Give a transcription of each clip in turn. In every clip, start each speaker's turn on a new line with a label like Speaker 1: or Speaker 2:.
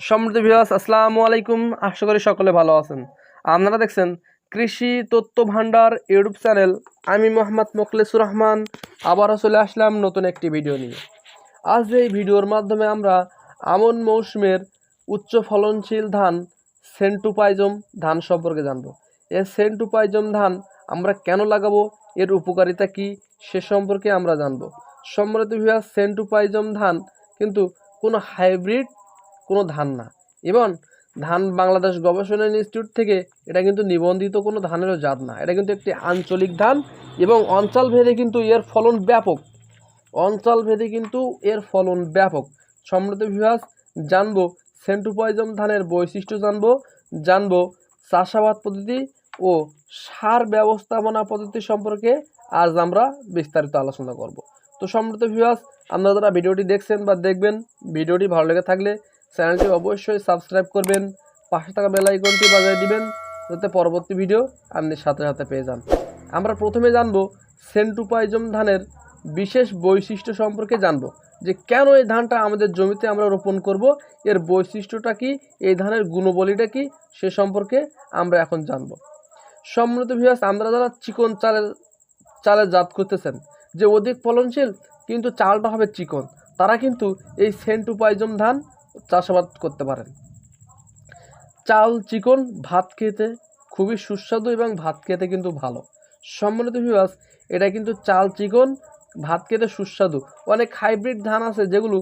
Speaker 1: সমৃদ্ধ ভিউয়ার্স আসসালামু আলাইকুম। আশা করি সকলে ভালো আছেন। আপনারা দেখছেন কৃষি তথ্য ভান্ডার ইউটিউব চ্যানেল। আমি মোহাম্মদ মোখলেসুর রহমান। আবারও চলে আসলাম নতুন একটি ভিডিও নিয়ে। আজ এই ভিডিওর মাধ্যমে আমরা আমন মৌসুমের উচ্চ ফলনশীল ধান সেন্টুপাইজম ধান সম্পর্কে জানব। এই সেন্টুপাইজম ধান আমরা কেন লাগাবো, এর উপকারিতা কি, সে সম্পর্কে আমরা জানব। সম্মানিত ভিউয়ার্স সেন্টুপাইজম ধান কিন্তু কোনো হাইব্রিড কোনো ধান না। এবং ধান বাংলাদেশ গবেষণা ইনস্টিটিউট থেকে এটা কিন্তু নিবন্ধিত কোনো ধানেরও জাত না। এটা কিন্তু একটি আঞ্চলিক ধান এবং অঞ্চল ভেদে কিন্তু এর ফলন ব্যাপক। অঞ্চল ভেদে কিন্তু এর ফলন ব্যাপক। সম্মত বিভাগ জানব সেন্টুপয়জম ধানের বৈশিষ্ট্য জানব জানব চাষাবাদ পদ্ধতি ও সার ব্যবস্থাপনা পদ্ধতি সম্পর্কে আজ আমরা বিস্তারিত আলোচনা করব। তো সম্মত বিভাগ আপনারা যারা ভিডিওটি দেখছেন বা দেখবেন, ভিডিওটি ভালো লেগে থাকলে চ্যানেলটি অবশ্যই সাবস্ক্রাইব করবেন, পাশে থাকা বেল আইকনটি বাজিয়ে দিবেন, যাতে পরবর্তী ভিডিও আপনি সাথে সাথে পেয়ে যান। আমরা প্রথমে জানব সেন্টুপাইজম ধানের বিশেষ বৈশিষ্ট্য সম্পর্কে জানব, যে কেন এই ধানটা আমাদের জমিতে আমরা রোপণ করব, এর বৈশিষ্ট্যটা কি, এই ধানের গুণবলীটা কি, সে সম্পর্কে আমরা এখন জানব। সম্মত ভিউয়ার্স আমরা যারা চিকন চালের চালের জাত করতেছেন যে অধিক ফলনশীল, কিন্তু চালটা হবে চিকন, তারা কিন্তু এই সেন্টুপাইজম ধান চাষাবাদ করতে পারেন। চাল, চিকন, ভাত খেতে খুবই সুস্বাদু এবং ভাত খেতে কিন্তু ভালো। সম্মানিত ভিউয়ার্স এটা কিন্তু চাল, চিকন, ভাত খেতে সুস্বাদু। অনেক হাইব্রিড ধান আছে যেগুলো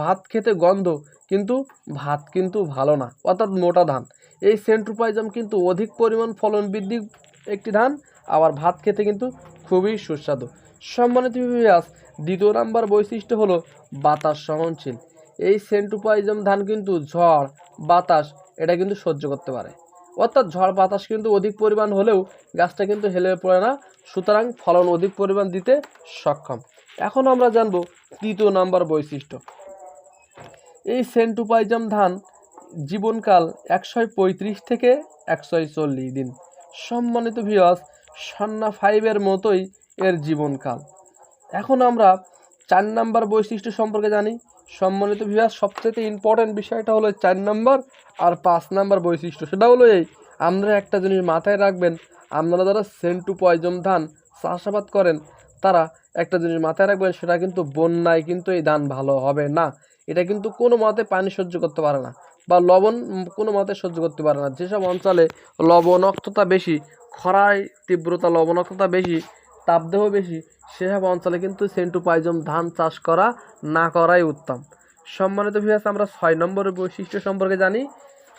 Speaker 1: ভাত খেতে গন্ধ, কিন্তু ভাত কিন্তু ভালো না, অর্থাৎ মোটা ধান। এই সেন্ট্রোপাইজাম কিন্তু অধিক পরিমাণ ফলন বৃদ্ধি একটি ধান, আবার ভাত খেতে কিন্তু খুবই সুস্বাদু। সম্মানিত ভিউয়ার্স দ্বিতীয় নাম্বার বৈশিষ্ট্য হলো বাতাস সহনশীল। এই সেন্টুপাইজম ধান কিন্তু ঝড়, বাতাস, এটা কিন্তু সহ্য করতে পারে। অর্থাৎ ঝড়, বাতাস কিন্তু অধিক পরিমাণ হলেও গাছটা কিন্তু হেলে পড়ে না, সুতরাং ফলন অধিক পরিমাণ দিতে সক্ষম। এখন আমরা জানব তৃতীয় নাম্বার বৈশিষ্ট্য। এই সেন্টুপাইজম ধান জীবনকাল একশো পঁয়ত্রিশ থেকে একশো চল্লিশ দিন। সম্মানিত ভিওয়াস সন্না ফাইভের মতোই এর জীবনকাল। এখন আমরা চার নাম্বার বৈশিষ্ট্য সম্পর্কে জানি। সম্মানিত বিভাগ সবচেয়ে ইম্পর্ট্যান্ট বিষয়টা হলো চার নম্বর আর পাঁচ নাম্বার বৈশিষ্ট্য। সেটা হলো এই আমরা একটা জিনিস মাথায় রাখবেন, আপনারা যারা সেন্টু পয়জম ধান চাষাবাদ করেন, তারা একটা জিনিস মাথায় রাখবেন, সেটা কিন্তু বন্যায় কিন্তু এই ধান ভালো হবে না। এটা কিন্তু কোনো মতে পানি সহ্য করতে পারে না বা লবণ কোনো মতে সহ্য করতে পারে না। যেসব অঞ্চলে লবণাক্ততা বেশি, খরায় তীব্রতা লবণাক্ততা বেশি তাপদেহ বেশি, সেসব অঞ্চলে কিন্তু সেন্টু পাইজম ধান চাষ করা না করাই উত্তম। সম্মানিত ভিউয়ার্স আমরা ছয় নম্বর বৈশিষ্ট্য সম্পর্কে জানি।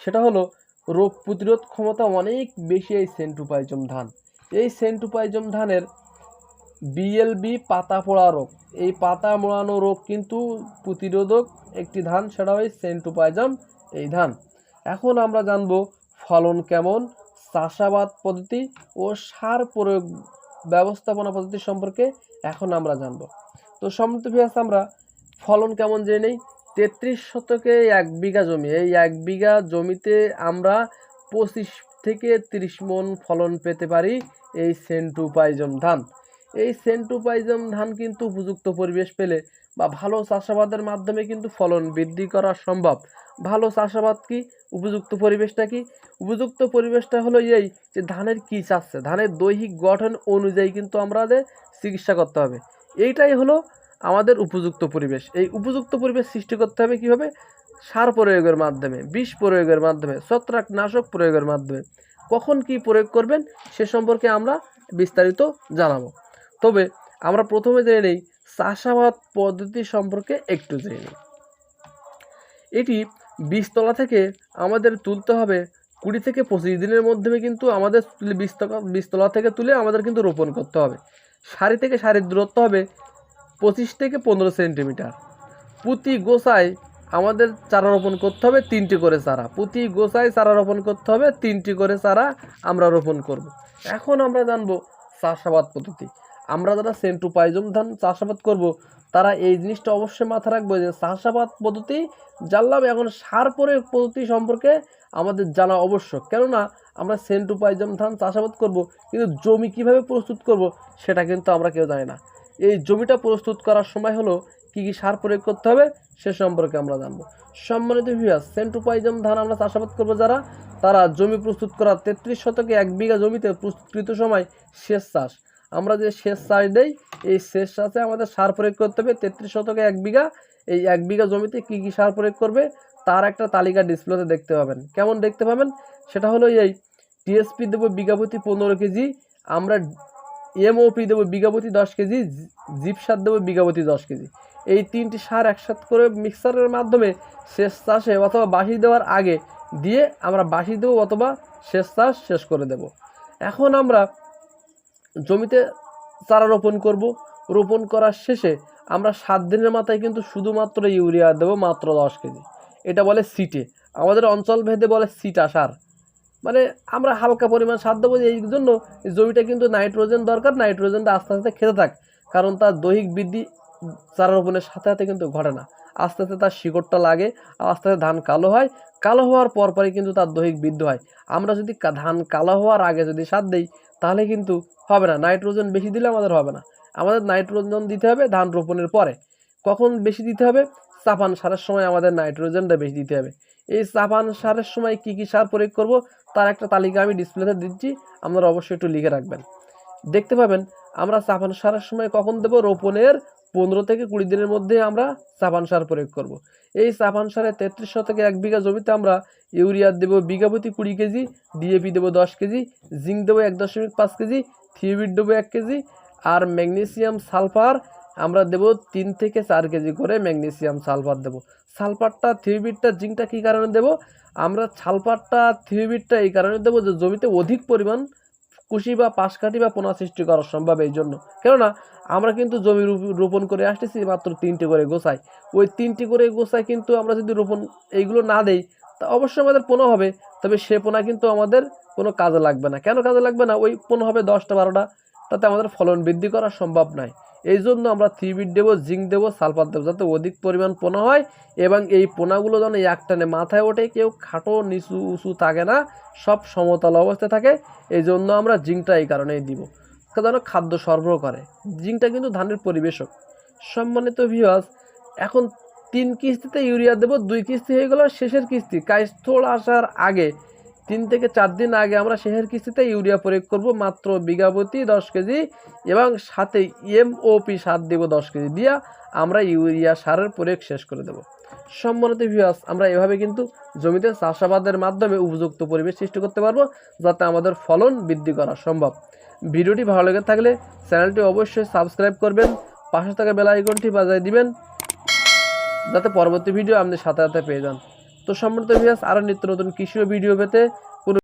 Speaker 1: সেটা হলো, রোগ প্রতিরোধ ক্ষমতা অনেক বেশি এই সেন্টু সেন্টুপাইজম ধান। এই সেন্টু সেন্টুপাইজম ধানের বিএলবি পাতা পোড়া রোগ, এই পাতা মোড়ানো রোগ কিন্তু প্রতিরোধক একটি ধান, সেটা হয় সেন্টুপাইজম এই ধান। এখন আমরা জানব ফলন কেমন, চাষাবাদ পদ্ধতি ও সার প্রয়োগ ব্যবস্থাপনা পদ্ধতি সম্পর্কে এখন আমরা জানব। তো সমৃদ্ধ ভিয়াস আমরা ফলন কেমন জেনে নেই? তেত্রিশ শতকে এক বিঘা জমি, এই এক বিঘা জমিতে আমরা পঁচিশ থেকে তিরিশ মন ফলন পেতে পারি এই সেন্টুপাইজম ধান। এই সেন্টুপাইজম ধান কিন্তু উপযুক্ত পরিবেশ পেলে বা ভালো চাষাবাদের মাধ্যমে কিন্তু ফলন বৃদ্ধি করা সম্ভব। ভালো চাষাবাদ কি? উপযুক্ত পরিবেশটা কি? উপযুক্ত পরিবেশটা হলো এই যে ধানের কী চাচ্ছে ধানের দৈহিক গঠন অনুযায়ী কিন্তু আমাদের চিকিৎসা করতে হবে। এইটাই হলো আমাদের উপযুক্ত পরিবেশ। এই উপযুক্ত পরিবেশ সৃষ্টি করতে হবে কীভাবে? সার প্রয়োগের মাধ্যমে, বিষ প্রয়োগের মাধ্যমে, ছত্রাকনাশক প্রয়োগের মাধ্যমে। কখন কি প্রয়োগ করবেন সে সম্পর্কে আমরা বিস্তারিত জানাব। তবে আমরা প্রথমে জেনে নেই চাষাবাদ পদ্ধতি সম্পর্কে একটু জেনে নিই। এটি বীজতলা থেকে আমাদের তুলতে হবে কুড়ি থেকে পঁচিশ দিনের মধ্যে কিন্তু আমাদের বীজতলা থেকে তুলে আমাদের কিন্তু রোপণ করতে হবে। সারি থেকে সারির দূরত্ব হবে পঁচিশ থেকে পনেরো সেন্টিমিটার। প্রতি গোসায় আমাদের চারা রোপণ করতে হবে তিনটি করে চারা। প্রতি গোসায় চারা রোপণ করতে হবে তিনটি করে চারা আমরা রোপণ করব। এখন আমরা জানব চাষাবাদ পদ্ধতি। আমরা যারা সেন্টু পাইজম ধান চাষাবাদ করব, তারা এই জিনিসটা অবশ্যই মাথা রাখবে যে চাষাবাদ পদ্ধতি জানলাম, এখন সার প্রয়োগ পদ্ধতি সম্পর্কে আমাদের জানা আবশ্যক কেননা আমরা সেন্টু পাইজম ধান চাষাবাদ করব, কিন্তু জমি কীভাবে প্রস্তুত করব সেটা কিন্তু আমরা কেউ জানি না। এই জমিটা প্রস্তুত করার সময় হলো কী কী সার প্রয়োগ করতে হবে সে সম্পর্কে আমরা জানব। সম্মানিত ভিউয়ার্স সেন্ট্রোপাইজম ধান আমরা চাষাবাদ করব যারা? তারা জমি প্রস্তুত করা তেত্রিশ শতকে এক বিঘা জমিতে প্রস্তুতকৃত সময় সেচ চাষ। আমরা যে সেচ চাষ দেই, এই সেচ চাষে আমাদের সার প্রয়োগ করতে হবে। তেত্রিশ শতকে এক বিঘা, এই এক বিঘা জমিতে কী কী সার প্রয়োগ করবে, তার একটা তালিকা ডিসপ্লেতে দেখতে পাবেন। কেমন দেখতে পাবেন? সেটা হলো এই টিএসপি দেবো বিঘাপতি পনেরো কেজি, আমরা এমওপি দেবো বিঘাপতি দশ কেজি জিপ সার দেবো বিঘাপতি দশ কেজি। এই তিনটি সার একসাথে করে মিক্সারের মাধ্যমে শেষ চাষে অথবা বাসি দেওয়ার আগে দিয়ে আমরা বাসি দেবো অথবা শেষ চাষ শেষ করে দেব। এখন আমরা জমিতে চারা রোপণ করব। রোপণ করার শেষে আমরা সাত দিনের মাথায় কিন্তু শুধুমাত্র ইউরিয়া দেবো মাত্র দশ কেজি। এটা বলে সিটে। আমাদের অঞ্চল ভেদে বলে সিটা সার মানে আমরা হালকা পরিমাণ সার দেবো এই জন্য জমিটা কিন্তু নাইট্রোজেন দরকার নাইট্রোজেনটা আস্তে আস্তে খেতে থাক। কারণ তার দৈহিক বৃদ্ধি চারা রোপণের সাথে সাথে কিন্তু ঘটে না। আস্তে আস্তে তার শিকড়টা লাগে, আস্তে আস্তে ধান কালো হয়। কালো হওয়ার পর পরই কিন্তু তার দৈহিক বৃদ্ধি হয়। আমরা যদি ধান কালো হওয়ার আগে যদি সার দিই তাহলে কিন্তু হবে না। নাইট্রোজেন বেশি দিলে আমাদের হবে না। আমাদের নাইট্রোজেন দিতে হবে ধান রোপণের পরে। কখন বেশি দিতে হবে? চাপান সারের সময় আমাদের নাইট্রোজেনটা বেশি দিতে হবে। এই চাপান সারের সময় কি কি সার প্রয়োগ করব? তার একটা তালিকা আমি ডিসপ্লেতে দিচ্ছি। আপনারা অবশ্যই একটু লিখে রাখবেন। দেখতে পাবেন, আমরা চাপান সারের সময় কখন দেবো? রোপণের পনেরো থেকে কুড়ি দিনের মধ্যে আমরা চাপান সার প্রয়োগ করব। এই চাপান সারে তেত্রিশ থেকে এক বিঘা জমিতে আমরা ইউরিয়া দেবো বিঘা প্রতি কুড়ি কেজি, ডিএপি দেবো দশ কেজি, জিঙ্ক দেবো এক দশমিক পাঁচ কেজি থিওবিট দেবো এক কেজি, আর ম্যাগনেসিয়াম সালফার আমরা দেবো তিন থেকে চার কেজি করে ম্যাগনেসিয়াম সালফার দেবো। সালফারটা থিওবিটটা জিঙ্কটা কী কারণে দেবো? আমরা সালফারটা থিওবিটটা এই কারণে দেবো যে জমিতে অধিক পরিমাণ কুশি বা পাশকাঠি বা পোনা সৃষ্টি করা সম্ভব এই জন্য। কেননা, আমরা কিন্তু জমি রোপণ করে আসতেছি, মাত্র তিনটি করে গোছাই ওই তিনটি করে গোসাই কিন্তু আমরা যদি রোপণ এইগুলো না দেই, তা অবশ্যই আমাদের পোনা হবে, তবে সে পোনা কিন্তু আমাদের কোনো কাজে লাগবে না। কেন কাজে লাগবে না? ওই পোনা হবে দশটা, বারোটা, তাতে আমাদের ফলন বৃদ্ধি করা সম্ভব নয়। এই জন্য আমরা থ্রিবিট দেবো, জিঙ্ক দেবো, সালফার দেবো, যাতে অধিক পরিমাণ পোনা হয় এবং এই পোনাগুলো যেন একটানে মাথায় ওঠে, কেউ খাটো, নিচু, উঁচু থাকে না, সব সমতল অবস্থায় থাকে। এই জন্য আমরা জিঙ্কটা এই কারণেই দিব। যেন খাদ্য সরবরাহ করে। জিঙ্কটা কিন্তু ধানের পরিবেশক। সম্মানিত ভিউয়ার্স এখন তিন কিস্তিতে ইউরিয়া দেবো, দুই কিস্তি হয়ে গেল, শেষের কিস্তি। কাইস্থল আসার আগে তিন থেকে চার দিন আগে আমরা শেষের কিস্তিতে ইউরিয়া প্রয়োগ করব মাত্র বিঘাপতি দশ কেজি এবং সাথে এমওপি সার দেব দশ কেজি দিয়া আমরা ইউরিয়া সারের প্রয়োগ শেষ করে দেব। সম্মানিত ভিউয়ার্স আমরা এভাবে কিন্তু জমিতে চাষাবাদের মাধ্যমে উপযুক্ত পরিবেশ সৃষ্টি করতে পারব যাতে আমাদের ফলন বৃদ্ধি করা সম্ভব। ভিডিওটি ভালো লেগে থাকলে চ্যানেলটি অবশ্যই সাবস্ক্রাইব করবেন, পাশে থাকা বেল আইকনটি বাজায় দিবেন, যাতে পরবর্তী ভিডিও আপনি সাথে সাথে পেয়ে যান। তো সম্মানিত ভিউয়ার্স আরও নিত্য নতুন কৃষি ভিডিও পেতে